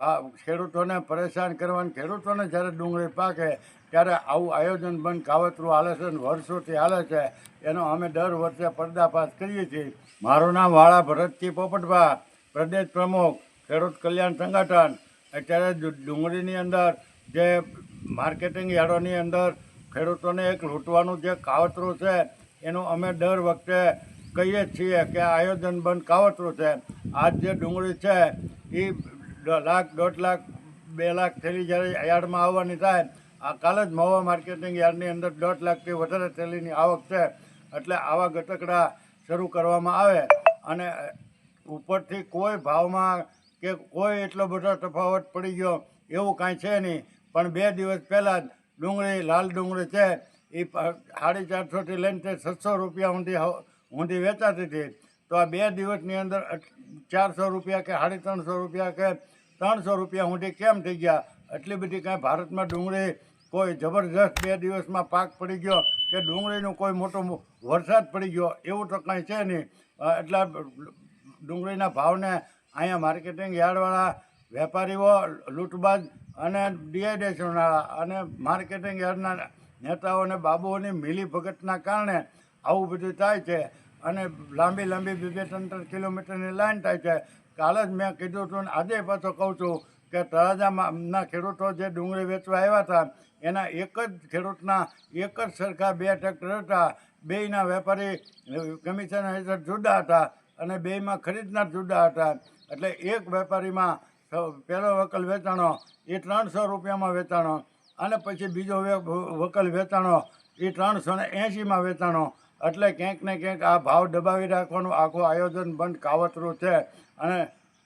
ખેડૂતોને પરેશાન કરવાનું, ખેડૂતોને જ્યારે ડુંગળી પાકે, ત્યારે આવું આયોજન બંધ કાવતરું હાલે છે અને વર્ષોથી હાલે છે, એનો અમે દર વર્ષે પર્દાફાશ કરીએ છીએ. મારું નામ વાળા ભરતજી પોપટભા, પ્રદેશ પ્રમુખ, ખેડૂત કલ્યાણ સંગઠન. અત્યારે ડુંગળીની અંદર જે માર્કેટિંગ યાર્ડોની અંદર ખેડૂતોને એક લૂંટવાનું જે કાવતરું છે, એનું અમે દર વખતે કહીએ છીએ કે આયોજન બંધ કાવતરું છે. આજ જે ડુંગળી છે એ લાખ, દોઢ લાખ, બે લાખ થેલી જ્યારે યાર્ડમાં આવવાની થાય, આ કાલે જ મહુવા માર્કેટિંગ યાર્ડની અંદર દોઢ લાખથી વધારે થેલીની આવક છે. એટલે આવા ગટકડા શરૂ કરવામાં આવે અને ઉપરથી કોઈ ભાવમાં કે કોઈ એટલો બધો તફાવત પડી ગયો એવું કાંઈ છે નહીં. પણ બે દિવસ પહેલાં જ ડુંગળી, લાલ ડુંગળી છે એ સાડી ચારસોથી લઈને તે છસો રૂપિયા ઊંધી ઊંધી વેચાતી હતી. તો આ બે દિવસની અંદર ચારસો રૂપિયા કે સાડી ત્રણસો રૂપિયા કે ત્રણસો રૂપિયા સુધી કેમ થઈ ગયા? એટલી બધી કાંઈ ભારતમાં ડુંગળી કોઈ જબરજસ્ત બે દિવસમાં પાક પડી ગયો કે ડુંગળીનો કોઈ મોટો વરસાદ પડી ગયો એવું તો કાંઈ છે નહીં. એટલા ડુંગળીના ભાવને અહીંયા માર્કેટિંગ યાર્ડવાળા વેપારીઓ, લૂંટબાજ અને ડીઆઈડેશનવાળા અને માર્કેટિંગ યાર્ડના નેતાઓ અને બાબુઓની મિલીભગતના કારણે આવું બધું થાય છે. અને લાંબી લાંબી બે બે કિલોમીટરની લાઈન થાય છે. કાલે જ મેં કીધું હતું ને આજે પાછો કહું છું કે તળાજાના ખેડૂતો જે ડુંગળી વેચવા આવ્યા હતા, એના એક જ ખેડૂતના એક જ સરખા બે ટ્રેક્ટર હતા. બેયના વેપારી કમિશન હેઠળ જુદા હતા અને બેયમાં ખરીદનાર જુદા હતા. એટલે એક વેપારીમાં પહેલો વકલ વેચાણો એ ત્રણસો રૂપિયામાં વેચાણો અને પછી બીજો વકલ વેચાણો એ ત્રણસો ને એંશીમાં વેચાણો. એટલે ક્યાંક ને ક્યાંક આ ભાવ દબાવી રાખવાનું આખું આયોજન બંધ કાવતરું છે. અને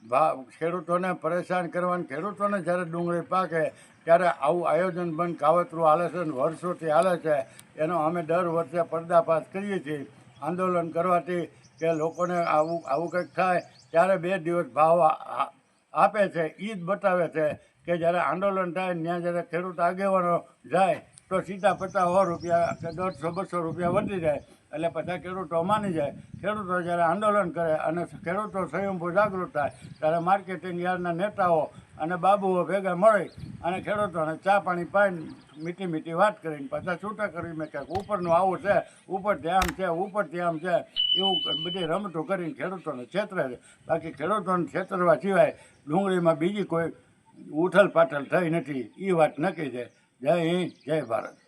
ભાવ ખેડૂતોને પરેશાન કરવાનું, ખેડૂતોને જ્યારે ડુંગળી પાકે, ત્યારે આવું આયોજન બંધ કાવતરું હાલે છે અને વર્ષોથી હાલે છે. એનો અમે દર વર્ષે પર્દાફાશ કરીએ છીએ. આંદોલન કરવાથી કે લોકોને આવું આવું કંઈક થાય, ત્યારે બે દિવસ ભાવ આપે છે. એ જ બતાવે છે કે જ્યારે આંદોલન થાય ત્યાં જ્યારે ખેડૂત આગેવાનો જાય તો સીધા પચાસ સો રૂપિયા કે દોઢસો, બસો રૂપિયા વધી જાય. એટલે પછી ખેડૂતો માની જાય. ખેડૂતો જ્યારે આંદોલન કરે અને ખેડૂતો સ્વયંભૂ જાગૃત થાય, ત્યારે માર્કેટિંગ યાર્ડના નેતાઓ અને બાબુઓ ભેગા મળી અને ખેડૂતોને ચા પાણી પાઈને મીઠી મીઠી વાત કરીને પાછા છૂટા કરી મેં ક્યાંક ઉપરનું આવું છે ઉપરથી આમ છે ઉપરથી આમ છે. એવું બધી રમતો કરીને ખેડૂતોને છેતરે છે. બાકી ખેડૂતોને છેતરવા સિવાય ડુંગળીમાં બીજી કોઈ ઉથલ પાથલ થઈ નથી. એ વાત નક્કી છે. જય હિન્દ જય ભારત